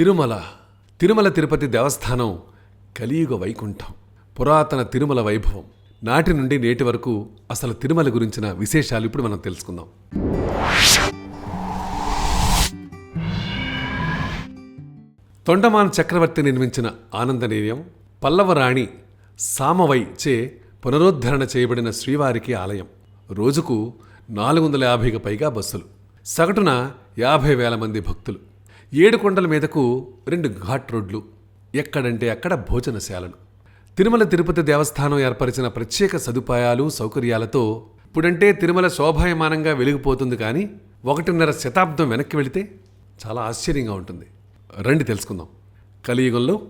తిరుమల తిరుమల తిరుపతి దేవస్థానం కలియుగ వైకుంఠం పురాతన తిరుమల వైభవం. నాటి నుండి నేటి వరకు అసలు తిరుమల గురించిన విశేషాలు ఇప్పుడు మనం తెలుసుకుందాం. తొండమాన్ చక్రవర్తి నిర్మించిన ఆనంద నిలయం సామవై చే పునరుద్ధరణ చేయబడిన శ్రీవారికి ఆలయం. రోజుకు నాలుగు వందల యాభైకి పైగా బస్సులు. సగటున యాభై వేల మంది భక్తులు. ఏడు కొండల మీదకు రెండు ఘాట్ రోడ్లు ఎక్కడంటే అక్కడ భోజనశాలలు తిరుమల తిరుపతి దేవస్థానం ఏర్పరిచిన ప్రత్యేక సదుపాయాలు సౌకర్యాలతో ఇప్పుడంటే తిరుమల శోభాయమానంగా వెలిగిపోతుంది కానీ ఒకటిన్నర శతాబ్దం వెనక్కి వెళితే చాలా ఆశ్చర్యంగా ఉంటుంది. రండి తెలుసుకుందాం. కలియుగంలో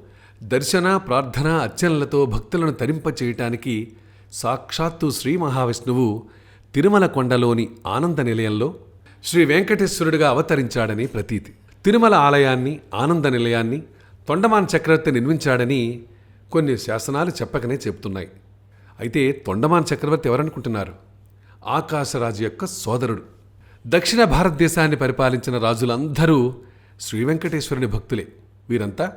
దర్శన ప్రార్థన అర్చనలతో భక్తులను తరింప చేయటానికి సాక్షాత్తు శ్రీ మహావిష్ణువు తిరుమల కొండలోని ఆనంద నిలయంలో శ్రీ వెంకటేశ్వరుడిగా అవతరించాడని ప్రతీతి. తిరుమల ఆలయాన్ని ఆనంద నిలయాన్ని తొండమాన్ చక్రవర్తి నిర్మించాడని కొన్ని శాసనాలు చెప్పకనే చెబుతున్నాయి. అయితే తొండమాన్ చక్రవర్తి ఎవరనుకుంటున్నారు? ఆకాశరాజు యొక్క సోదరుడు. దక్షిణ భారతదేశాన్ని పరిపాలించిన రాజులందరూ శ్రీ వెంకటేశ్వరుని భక్తులే. వీరంతా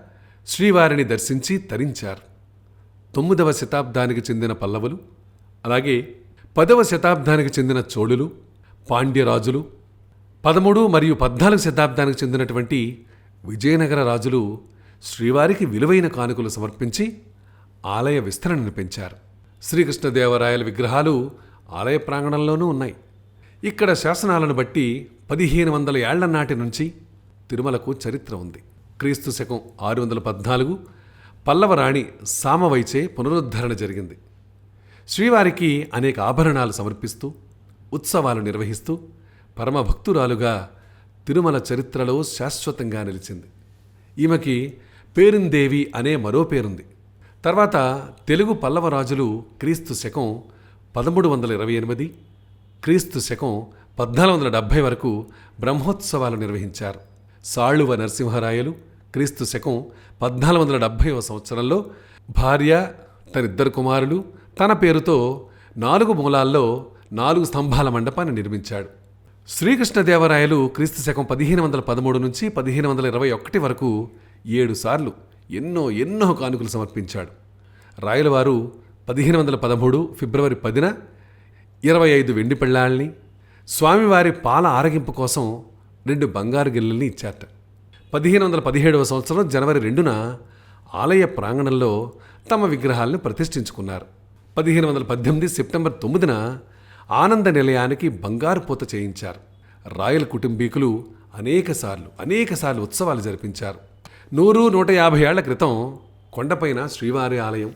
శ్రీవారిని దర్శించి తరించారు. తొమ్మిదవ శతాబ్దానికి చెందిన పల్లవులు అలాగే పదవ శతాబ్దానికి చెందిన చోళులు పాండ్యరాజులు పదమూడు మరియు పద్నాలుగు శతాబ్దానికి చెందినటువంటి విజయనగర రాజులు శ్రీవారికి విలువైన కానుకలు సమర్పించి ఆలయ విస్తరణను పెంచారు. శ్రీకృష్ణదేవరాయల విగ్రహాలు ఆలయ ప్రాంగణంలోనూ ఉన్నాయి. ఇక్కడ శాసనాలను బట్టి పదిహేను వందల ఏళ్ళ నాటి నుంచి తిరుమలకు చరిత్ర ఉంది. క్రీస్తు శకం ఆరు వందల పద్నాలుగు పల్లవరాణి సామవైచే పునరుద్ధరణ జరిగింది. శ్రీవారికి అనేక ఆభరణాలు సమర్పిస్తూ ఉత్సవాలు నిర్వహిస్తూ పరమభక్తురాలుగా తిరుమల చరిత్రలో శాశ్వతంగా నిలిచింది. ఈమెకి పేరిందేవి అనే మరో పేరుంది. తర్వాత తెలుగు పల్లవ రాజులు క్రీస్తు శకం పదమూడు వందల ఇరవై ఎనిమిది క్రీస్తు శకం పద్నాలుగు వందల డెబ్భై వరకు బ్రహ్మోత్సవాలు నిర్వహించారు. సాళువ నరసింహరాయలు క్రీస్తు శకం పద్నాలుగు వందల డెబ్భైవ సంవత్సరంలో భార్య తన ఇద్దరు కుమారులు తన పేరుతో నాలుగు మూలాల్లో నాలుగు స్తంభాల మండపాన్ని నిర్మించాడు. శ్రీకృష్ణదేవరాయలు క్రీస్తు శకం పదిహేను వందల పదమూడు నుంచి పదిహేను వందల ఇరవై ఒకటి వరకు ఏడుసార్లు ఎన్నో ఎన్నో కానుకలు సమర్పించాడు. రాయలవారు పదిహేను వందల పదమూడు ఫిబ్రవరి పదిన ఇరవై ఐదు వెండి పెళ్ళాళ్ళని స్వామివారి పాల ఆరగింపు కోసం రెండు బంగారు గిల్లల్ని ఇచ్చారట. పదిహేను వందల పదిహేడవ సంవత్సరం జనవరి రెండున ఆలయ ప్రాంగణంలో తమ విగ్రహాలను ప్రతిష్ఠించుకున్నారు. పదిహేను వందల పద్దెనిమిది సెప్టెంబర్ తొమ్మిదిన ఆనంద నిలయానికి బంగారు పూత చేయించారు. రాయల కుటుంబీకులు అనేకసార్లు అనేకసార్లు ఉత్సవాలు జరిపించారు. నూరు నూట యాభై ఏళ్ళ క్రితం కొండపైన శ్రీవారి ఆలయం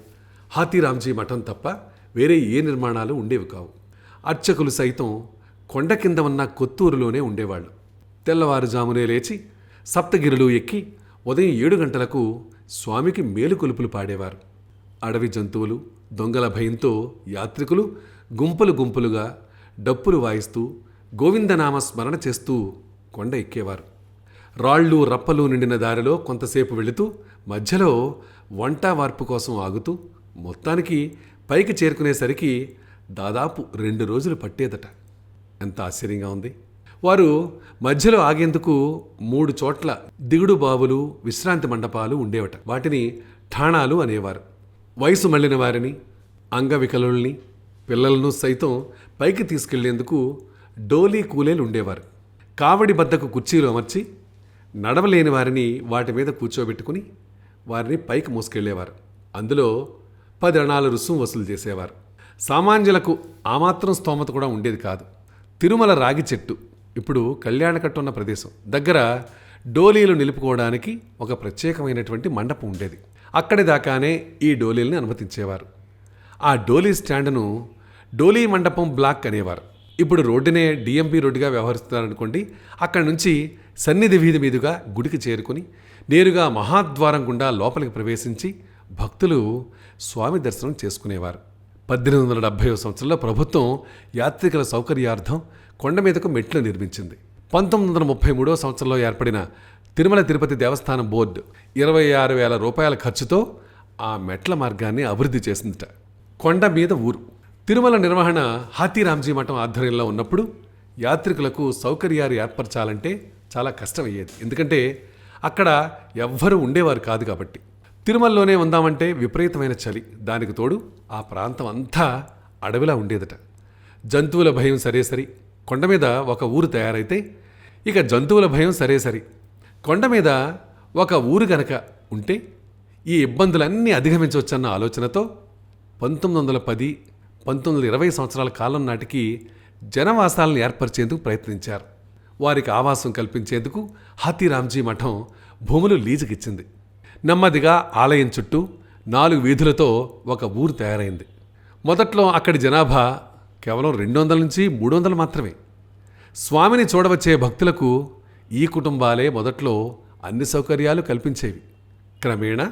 హాతీరాంజీ మఠం తప్ప వేరే ఏ నిర్మాణాలు ఉండేవి కావు. అర్చకులు సైతం కొండ కింద ఉన్న కొత్తూరులోనే ఉండేవాళ్ళు. తెల్లవారుజామునే లేచి సప్తగిరులు ఎక్కి ఉదయం ఏడు గంటలకు స్వామికి మేలుకొలుపులు పాడేవారు. అడవి జంతువులు దొంగల భయంతో యాత్రికులు గుంపులు గుంపులుగా డప్పులు వాయిస్తూ గోవిందనామ స్మరణ చేస్తూ కొండ ఎక్కేవారు. రాళ్ళు రప్పలు నిండిన దారిలో కొంతసేపు వెళుతూ మధ్యలో వంట వార్పు కోసం ఆగుతూ మొత్తానికి పైకి చేరుకునేసరికి దాదాపు రెండు రోజులు పట్టేదట. ఎంత ఆశ్చర్యంగా ఉంది. వారు మధ్యలో ఆగేందుకు మూడు చోట్ల దిగుడు బావులు విశ్రాంతి మండపాలు ఉండేవట. వాటిని ఠాణాలు అనేవారు. వయసు మళ్ళిన వారిని అంగవికలుల్ని పిల్లలను సైతం పైకి తీసుకెళ్ళేందుకు డోలీ కూలేలు ఉండేవారు. కావడి బద్దకు కుర్చీలు అమర్చి నడవలేని వారిని వాటి మీద కూర్చోబెట్టుకుని వారిని పైకి మోసుకెళ్ళేవారు. అందులో పది అణాల రుసుము వసూలు చేసేవారు. సామాన్యులకు ఆ మాత్రం స్తోమత కూడా ఉండేది కాదు. తిరుమల రాగి చెట్టు ఇప్పుడు కళ్యాణకట్టు ఉన్న ప్రదేశం. దగ్గర డోలీలు నిలుపుకోవడానికి ఒక ప్రత్యేకమైనటువంటి మండపం ఉండేది. అక్కడి దాకానే ఈ డోలీల్ని అనుమతించేవారు. ఆ డోలీ స్టాండ్ను డోలీ మండపం బ్లాక్ అనేవారు. ఇప్పుడు రోడ్డునే డిఎంపీ రోడ్డుగా వ్యవహరిస్తున్నారనుకోండి అక్కడి నుంచి సన్నిధి వీధి మీదుగా గుడికి చేరుకుని నేరుగా మహాద్వారం గుండా లోపలికి ప్రవేశించి భక్తులు స్వామి దర్శనం చేసుకునేవారు. పద్దెనిమిది వందల డెబ్భై సంవత్సరంలో ప్రభుత్వం యాత్రికుల సౌకర్యార్థం కొండ మీదకు మెట్లు నిర్మించింది. పంతొమ్మిది వందల ముప్పై మూడవ సంవత్సరంలో ఏర్పడిన తిరుమల తిరుపతి దేవస్థానం బోర్డు ఇరవై ఆరు వేల రూపాయల ఖర్చుతో ఆ మెట్ల మార్గాన్ని అభివృద్ధి చేసిందిట. కొండ మీద ఊరు. తిరుమల నిర్వహణ హాతీరామ్జీ మఠం ఆధ్వర్యంలో ఉన్నప్పుడు యాత్రికులకు సౌకర్యాలు ఏర్పరచాలంటే చాలా కష్టమయ్యేది. ఎందుకంటే అక్కడ ఎవ్వరూ ఉండేవారు కాదు కాబట్టి. తిరుమలలోనే ఉందామంటే విపరీతమైన చలి. దానికి తోడు ఆ ప్రాంతం అంతా అడవిలా ఉండేదట. జంతువుల భయం సరే సరి కొండ మీద ఒక ఊరు తయారైతే ఇక జంతువుల భయం సరే సరి కొండ మీద ఒక ఊరు గనక ఉంటే ఈ ఇబ్బందులన్నీ అధిగమించవచ్చన్న ఆలోచనతో పంతొమ్మిది వందల పది పంతొమ్మిది వందల ఇరవై సంవత్సరాల కాలం నాటికి జనవాసాలను ఏర్పరిచేందుకు ప్రయత్నించారు. వారికి ఆవాసం కల్పించేందుకు హాతీరామ్జీ మఠం భూములు లీజుకిచ్చింది. నెమ్మదిగా ఆలయం చుట్టూ నాలుగు వీధులతో ఒక ఊరు తయారైంది. మొదట్లో అక్కడి జనాభా కేవలం రెండు వందల నుంచి మూడు వందలు మాత్రమే. స్వామిని చూడవచ్చే భక్తులకు ఈ కుటుంబాలే మొదట్లో అన్ని సౌకర్యాలు కల్పించేవి. క్రమేణా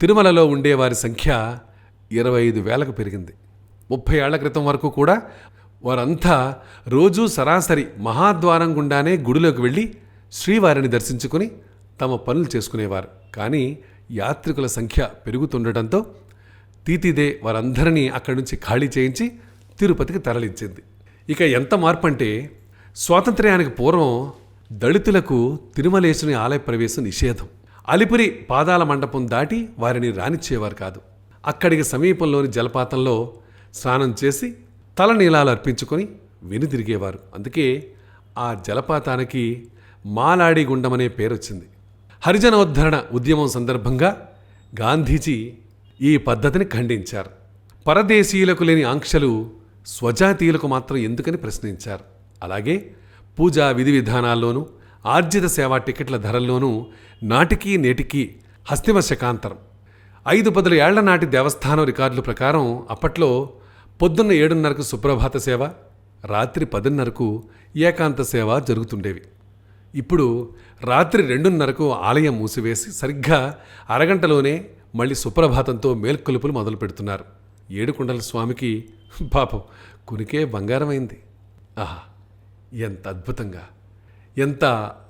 తిరుమలలో ఉండేవారి సంఖ్య ఇరవై ఐదు వేలకు పెరిగింది. ముప్పై ఏళ్ళ క్రితం వరకు కూడా వారంతా రోజూ సరాసరి మహాద్వారం గుండానే గుడిలోకి వెళ్ళి శ్రీవారిని దర్శించుకుని తమ పనులు చేసుకునేవారు. కానీ యాత్రికుల సంఖ్య పెరుగుతుండటంతో తీతిదే వారందరినీ అక్కడి నుంచి ఖాళీ చేయించి తిరుపతికి తరలించింది. ఇక ఎంత మార్పు అంటే స్వాతంత్ర్యానికి పూర్వం దళితులకు తిరుమలేశుని ఆలయ ప్రవేశం నిషేధం. అలిపురి పాదాల మండపం దాటి వారిని రానిచ్చేవారు కాదు. అక్కడికి సమీపంలోని జలపాతంలో స్నానం చేసి తలనీలాలు అర్పించుకొని వెనుదిరిగేవారు. అందుకే ఆ జలపాతానికి మాలాడిగుండమనే పేరొచ్చింది పేరొచ్చింది. హరిజనోద్ధరణ ఉద్యమం సందర్భంగా గాంధీజీ ఈ పద్ధతిని ఖండించారు. పరదేశీయులకు లేని ఆంక్షలు స్వజాతీయులకు మాత్రం ఎందుకని ప్రశ్నించారు? అలాగే పూజా విధి విధానాల్లోనూ ఆర్జిత సేవా టికెట్ల ధరల్లోనూ నాటికి నేటికి హస్తిమ శకాంతరం ఐదు పదుల ఏళ్ళ నాటి దేవస్థానం రికార్డుల ప్రకారం అప్పట్లో పొద్దున్న ఏడున్నరకు సుప్రభాత సేవ రాత్రి పదిన్నరకు ఏకాంత సేవ జరుగుతుండేవి. ఇప్పుడు రాత్రి రెండున్నరకు ఆలయం మూసివేసి సరిగ్గా అరగంటలోనే మళ్ళీ సుప్రభాతంతో మేల్కొలుపులు మొదలు పెడుతున్నారు. ఏడుకొండల స్వామికి పాపం కునికే బంగారమైంది. ఆహా! ఎంత అద్భుతంగా ఎంత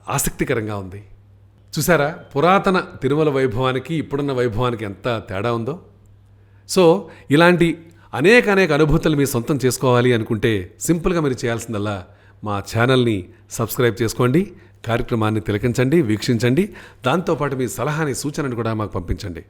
ఆసక్తికరంగా ఉంది. చూసారా పురాతన తిరుమల వైభవానికి ఇప్పుడున్న వైభవానికి ఎంత తేడా ఉందో? సో ఇలాంటి అనేక అనేక అనుభూతులు మీ సొంతం చేసుకోవాలి అనుకుంటే సింపుల్గా మీరు చేయాల్సిందల్లా మా ఛానల్ని సబ్స్క్రైబ్ చేసుకోండి కార్యక్రమాన్ని తిలకించండి వీక్షించండి దాంతోపాటు మీ సలహాని సూచనను కూడా మాకు పంపించండి.